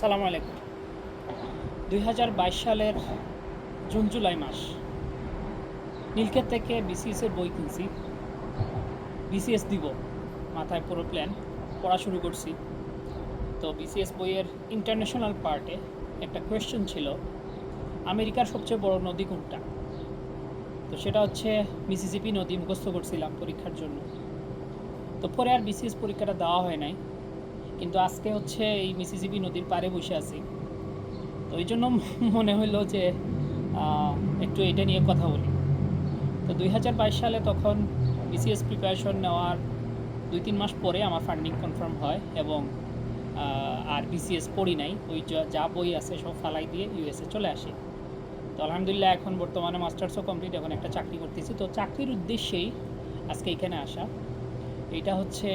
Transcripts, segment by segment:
সালাম আলাইকুম। দুই হাজার বাইশ সালের জুন জুলাই মাস। নীলক্ষেত থেকে বিসিএসের বই কিনছি। বিসিএস দিব। মাথায় পুরো প্ল্যান পড়া শুরু করছি। তো বিসিএস বইয়ের ইন্টারন্যাশনাল পার্টে একটা কোয়েশ্চেন ছিল, আমেরিকার সবচেয়ে বড় নদী কোনটা? তো সেটা হচ্ছে মিসিসিপি নদী মুখস্থ করছিলাম পরীক্ষার জন্য। তো পরে আর বিসিএস পরীক্ষাটা দেওয়া হয় নাই। কিন্তু আজকে হচ্ছে এই মিসিসিপি নদীর পাড়ে বসে আছি। তো এই জন্য মনে হলো যে একটু এটা নিয়ে কথা বলি। তো দুই হাজার বাইশ সালে তখন বিসিএস প্রিপারেশন নেওয়ার দুই তিন মাস পরে আমার ফান্ডিং কনফার্ম হয় এবং আর বিসিএস পড়ি নাই। ওই যা বই আছে সব ফালাই দিয়ে ইউএসএ চলে আসি। তো আলহামদুলিল্লাহ এখন বর্তমানে মাস্টার্সও কমপ্লিট এখন একটা চাকরি করতেছি। তো চাকরির উদ্দেশ্যেই আজকে এখানে আসা। এটা হচ্ছে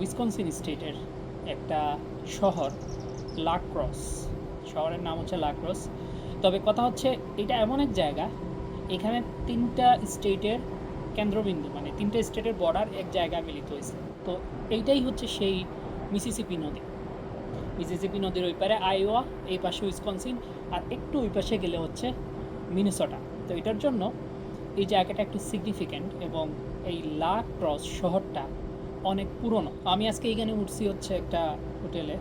উইসকনসিন স্টেটের একটা শহর লাক্রস শহরের নাম হচ্ছে লাক্রস তবে কথা হচ্ছে, এটা এমন এক জায়গা, এখানে তিনটা স্টেটের কেন্দ্রবিন্দু মানে তিনটা স্টেটের বর্ডার এক জায়গায় মিলিত হয়েছে। তো এইটাই হচ্ছে সেই মিসিসিপি নদী। মিসিসিপি নদীর ওই পারে আইওয়া এই পাশে উইসকনসিন আর একটু ওই পাশে গেলে হচ্ছে মিনেসোটা তো এটার জন্য এই জায়গাটা একটু সিগনিফিক্যান্ট এবং এই লা ক্রস শহরটা অনেক পুরনো। আমি আজকে এইখানে উঠছি হচ্ছে একটা হোটেলে।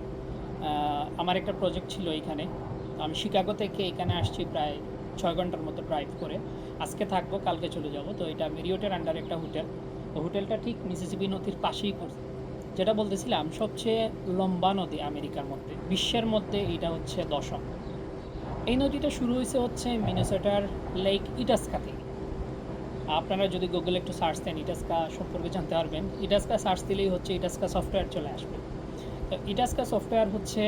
আমার একটা প্রজেক্ট ছিল এইখানে আমি শিকাগো থেকে এখানে আসছি প্রায় ছয় ঘণ্টার মতো ড্রাইভ করে। আজকে থাকব, কালকে চলে যাব। তো এটা মেরিওটের আন্ডার একটা হোটেল হোটেলটা ঠিক মিসিসিপি নদীর পাশেই করছে যেটা বলতেছিলাম, সবচেয়ে লম্বা নদী আমেরিকার মধ্যে। বিশ্বের মধ্যে এটা হচ্ছে দশম। এই নদীটা শুরু হয়েছে হচ্ছে মিনেসোটার লেক ইটাস্কা থেকে। আপনারা যদি গুগলে একটু সার্চ দেন ইটাস্কা সম্পর্কে জানতে পারবেন। ইটাস্কা সার্চ দিলেই হচ্ছে ইটাস্কা সফটওয়্যার চলে আসবে। তো ইটাস্কা সফটওয়্যার হচ্ছে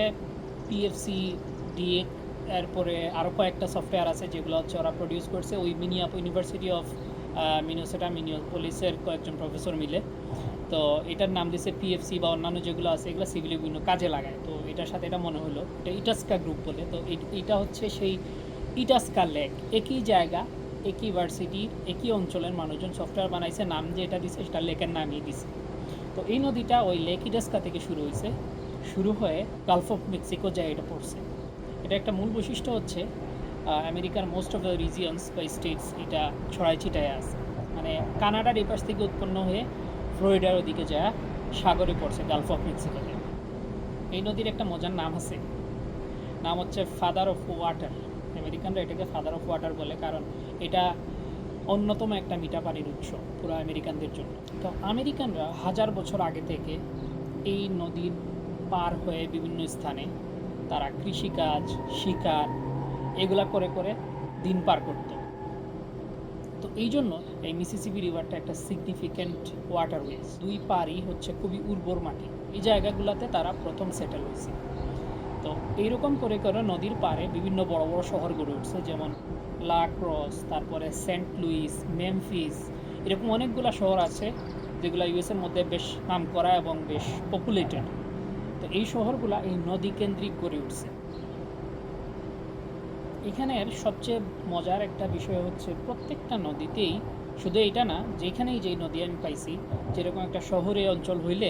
পিএফসি ডিএ এরপরে আরও কয়েকটা সফটওয়্যার আছে যেগুলো হচ্ছে ওরা প্রডিউস করছে। ওই মিনিয়াপ ইউনিভার্সিটি অফ মিনোসেটা মিনিওপলিসের কয়েকজন প্রফেসর মিলে। তো এটার নাম দিয়েছে পিএফসি বা অন্যান্য যেগুলো আছে, এগুলো সিভিলি বিভিন্ন কাজে লাগায়। তো এটার সাথে এটা মনে হলো। এটা ইটাস্কা গ্রুপ বলে। তো এটা হচ্ছে সেই ইটাস্কা লেক একই জায়গা। একই ভার্সিটির একই অঞ্চলের মানুষজন সফটওয়্যার বানাইছে, নাম যে এটা দিছে, সেটা লেকের নামই দিছে। তো এই নদীটা ওই লেক ইটাস্কা থেকে শুরু হয়েছে শুরু হয়ে গালফ অফ মেক্সিকো যায় এটা পড়ছে। এটা একটা মূল বৈশিষ্ট্য হচ্ছে আমেরিকার মোস্ট অফ দ্য রিজিয়নস বা স্টেটস এটা ছড়াই ছিটায় আছে। মানে কানাডার এই পাশ থেকে উৎপন্ন হয়ে ফ্লোরিডার ওদিকে যায়, সাগরে পড়ছে গালফ অফ মেক্সিকোতে এই নদীর একটা মজার নাম আছে। নাম হচ্ছে ফাদার অফ ওয়াটার আমেরিকানরা এটাকে ফাদার অফ ওয়াটার বলে, কারণ এটা অন্যতম একটা মিঠা পানির উৎস পুরো আমেরিকানদের জন্য। তো আমেরিকানরা হাজার বছর আগে থেকে এই নদীর পার হয়ে বিভিন্ন স্থানে তারা কৃষিকাজ, শিকার এগুলা করে করে দিন পার করতো। তো এই জন্য এই মিসিসিপি রিভারটা একটা সিগনিফিক্যান্ট ওয়াটারওয়েজ দুই পারই হচ্ছে খুবই উর্বর মাটি। এই জায়গাগুলোতে তারা প্রথম সেটেল হয়েছে তো এইরকম করে করে নদীর পাড়ে বিভিন্ন বড় বড় শহর গড়ে উঠছে, যেমন লা ক্রস, তারপরে সেন্ট লুইস, মেমফিস, এরকম অনেকগুলো শহর আছে যেগুলো ইউএসের মধ্যে বেশ নাম করা এবং বেশ পপুলেটেড তো এই শহরগুলো এই নদী কেন্দ্রিক গড়ে উঠছে। এখানের সবচেয়ে মজার একটা বিষয় হচ্ছে প্রত্যেকটা নদীতেই শুধু এটা না, যেখানেই যেই নদী আমি পাইছি, যেরকম একটা শহরে অঞ্চল হইলে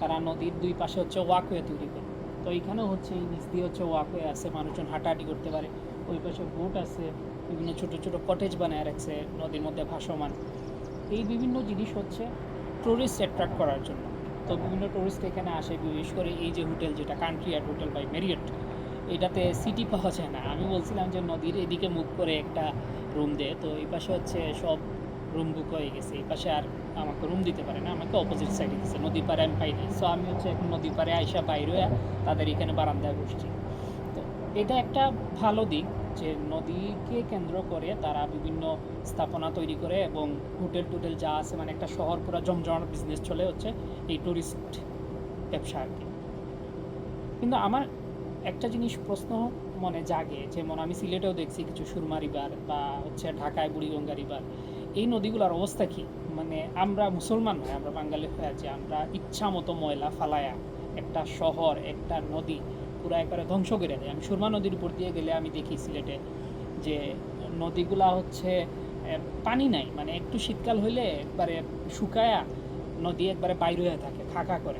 তারা নদীর দুই পাশে হচ্ছে ওয়াকওয়ে তৈরি করে। তো এইখানেও হচ্ছে এই নিচ দিয়ে হচ্ছে ওয়াকওয়ে আছে, মানুষজন হাঁটাহাঁটি করতে পারে। ওই পাশে বোট আছে, বিভিন্ন ছোট ছোট কটেজ বানায় রাখছে নদীর মধ্যে ভাসমান। এই বিভিন্ন জিনিস হচ্ছে টুরিস্ট অ্যাট্রাক্ট করার জন্য। তো বিভিন্ন টুরিস্ট এখানে আসে, বিশেষ করে এই যে হোটেল যেটা country at hotel by Marriott এটাতে সিটি পাওয়া যায় না। আমি বলছিলাম যে নদীর এদিকে মুখ করে একটা রুম দে। তো এই পাশে হচ্ছে সব রুম বুক হয়ে গেছে, এই পাশে আর আমাকে রুম দিতে পারে না, আমাকে অপোজিট সাইডে দিচ্ছে নদীর পাড়ে আমি পাইনি সো আমি হচ্ছে এখন নদীর পাড়ে আইসা বাইরে তাদের এখানে বারান্দায় বসছি। তো এটা একটা ভালো দিক যে নদীকে কেন্দ্র করে তারা বিভিন্ন স্থাপনা তৈরি করে এবং হোটেল টোটেল যা আছে মানে একটা শহর পুরো জমজমাট বিজনেস চলে হচ্ছে এই ট্যুরিস্ট ব্যবসা আর কি। কিন্তু আমার একটা জিনিস প্রশ্ন মনে জাগে, যেমন আমি সিলেটেও দেখছি কিছু সুরমা রিভার বা হচ্ছে ঢাকায় বুড়িগঙ্গা রিভার এই নদীগুলোর অবস্থা কি? মানে আমরা মুসলমান নয়, আমরা বাঙালি হয়ে আছি, আমরা ইচ্ছা মতো ময়লা ফালায়া একটা শহর, একটা নদী পুরো একবারে ধ্বংস করে দেয়। আমি সুরমা নদীর উপর দিয়ে গেলে আমি দেখি সিলেটে যে নদীগুলা হচ্ছে পানি নাই। মানে একটু শীতকাল হইলে একবারে শুকায়া নদী একবারে বাইর হয়ে থাকে খাকা করে।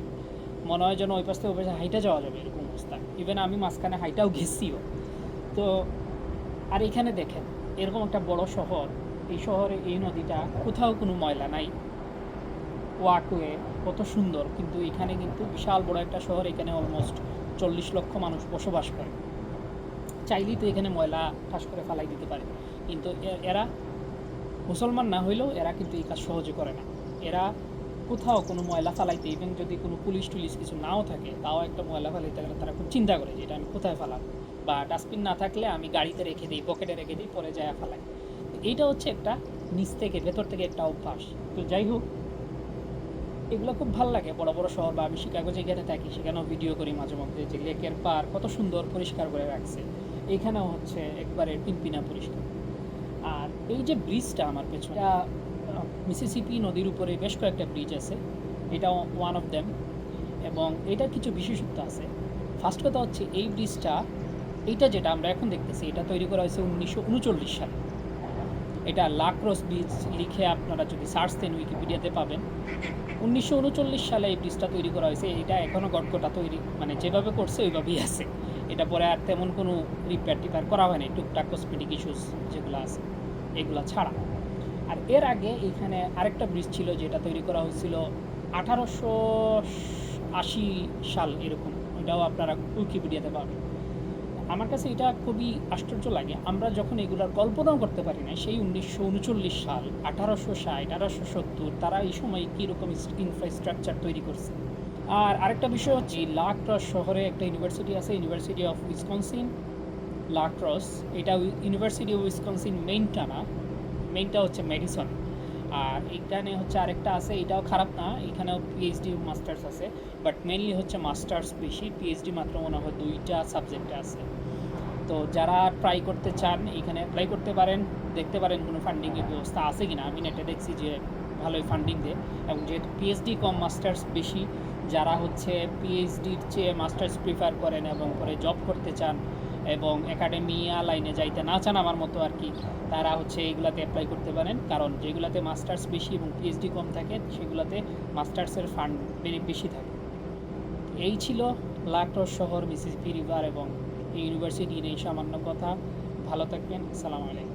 মনে হয় যেন ওই পাশ থেকে ওই পাশে হাইটে যাওয়া যাবে এরকম অবস্থা। ইভেন আমি মাঝখানে হাইটাও গেছিও। তো, আর এখানে দেখেন, এরকম একটা বড় শহর এই শহরে এই নদীটা কোথাও কোনো ময়লা নাই। ওয়াকওয়ে কত সুন্দর, কিন্তু এখানে কিন্তু বিশাল বড় একটা শহর, এখানে অলমোস্ট চল্লিশ লক্ষ মানুষ বসবাস করে। চাইলেই তো এখানে ময়লা ঠাস করে ফালাই দিতে পারে। কিন্তু এরা মুসলমান না হইলেও এরা কিন্তু এই কাজ সহজে করে না। এরা কোথাও কোনো ময়লা ফালাইতে ইভেন যদি কোনো পুলিশ টুলিশ কিছু নাও থাকে, তাও একটা ময়লা ফালাইতে গেলে তারা খুব চিন্তা করে যে এটা আমি কোথায় ফালাম। বা ডাস্টবিন না থাকলে আমি গাড়িতে রেখে দিই পকেটে রেখে দিই, পরে যায় ফালাই এইটা হচ্ছে একটা নিচ থেকে, ভেতর থেকে একটা অভ্যাস। তো যাই হোক, এগুলো খুব ভালো লাগে। বড় বড় শহর বা আমি শিকাগো যেখানে থাকি, সেখানেও ভিডিও করি মাঝে মধ্যে। যে লেকের পার কত সুন্দর পরিষ্কার করে রাখছে। এইখানেও হচ্ছে একবারে পিনপিনা পরিষ্কার। আর এই যে ব্রিজটা আমার পেছনে মিসিসিপি নদীর উপরে বেশ কয়েকটা ব্রিজ আছে। এটা ওয়ান অফ দেম এবং এটার কিছু বিশেষত্ব আছে। ফার্স্ট কথা হচ্ছে, এই ব্রিজটা এইটা যেটা আমরা এখন দেখতেছি, এটা তৈরি করা হয়েছে উনিশশো উনচল্লিশ সালে। এটা লাক্রস ব্রিজ লিখে আপনারা যদি সার্চ দেন উইকিপিডিয়াতে পাবেন। উনিশশো উনচল্লিশ সালে এই ব্রিজটা তৈরি করা হয়েছে। এটা এখনও গটগটা তৈরি মানে যেভাবে করছে ওইভাবেই আছে। এটা পরে আর তেমন কোনো রিপেয়ার টিপেয়ার করা হয়নি। টুকটাক কসমেটিক ইস্যুস যেগুলো আছে, এগুলো ছাড়া। আর এর আগে এখানে আরেকটা ব্রিজ ছিল যেটা তৈরি করা হয়েছিল আঠারোশো আশি সাল এরকম। ওটাও আপনারা উইকিপিডিয়াতে পাবেন। আমার কাছে এটা খুবই আশ্চর্য লাগে। আমরা যখন এগুলোর কল্পনাও করতে পারি না সেই উনিশশো উনচল্লিশ সাল, আঠারোশো ষাট, আঠারোশো সত্তর, তারা এই সময় কীরকম ইনফ্রাস্ট্রাকচার তৈরি করছে। আর আরেকটা বিষয় হচ্ছে লাক্রস শহরে একটা ইউনিভার্সিটি আছে ইউনিভার্সিটি অফ উইসকনসিন লাক্রস এটা ইউনিভার্সিটি অফ উইসকনসিন মেইনটা না মেইনটা হচ্ছে মেডিসন আর এইখানে হচ্ছে আরেকটা আছে, এটাও খারাপ না, এখানেও পিএইচডি মাস্টার্স আছে বাট মেনলি হচ্ছে মাস্টার্স বেশি পিএইচডি মাত্র মনে হয় দুইটা সাবজেক্টে আছে। তো যারা ট্রাই করতে চান, এখানে অ্যাপ্লাই করতে পারেন, দেখতে পারেন কোনো ফান্ডিংয়ের ব্যবস্থা আছে কি না আমি নেটে দেখছি যে ভালোই ফান্ডিং দেয়, এবং যেহেতু পিএইচডি কম মাস্টার্স বেশি, যারা হচ্ছে পিএইচডির চেয়ে মাস্টার্স প্রিফার করেন এবং পরে জব করতে চান এবং একাডেমিয়া লাইনে যাইতে না চান আমার মতো আর কি, তারা হচ্ছে এইগুলাতে অ্যাপ্লাই করতে পারেন। কারণ যেগুলাতে মাস্টার্স বেশি এবং পিএইচডি কম থাকে, সেগুলাতে মাস্টার্সের ফান্ড বেশি থাকে। এই ছিল লাকটর শহর মিসিসিপি রিভার এবং এই ইউনিভার্সিটি নিয়ে সামান্য কথা। ভালো থাকবেন, আসসালামু আলাইকুম।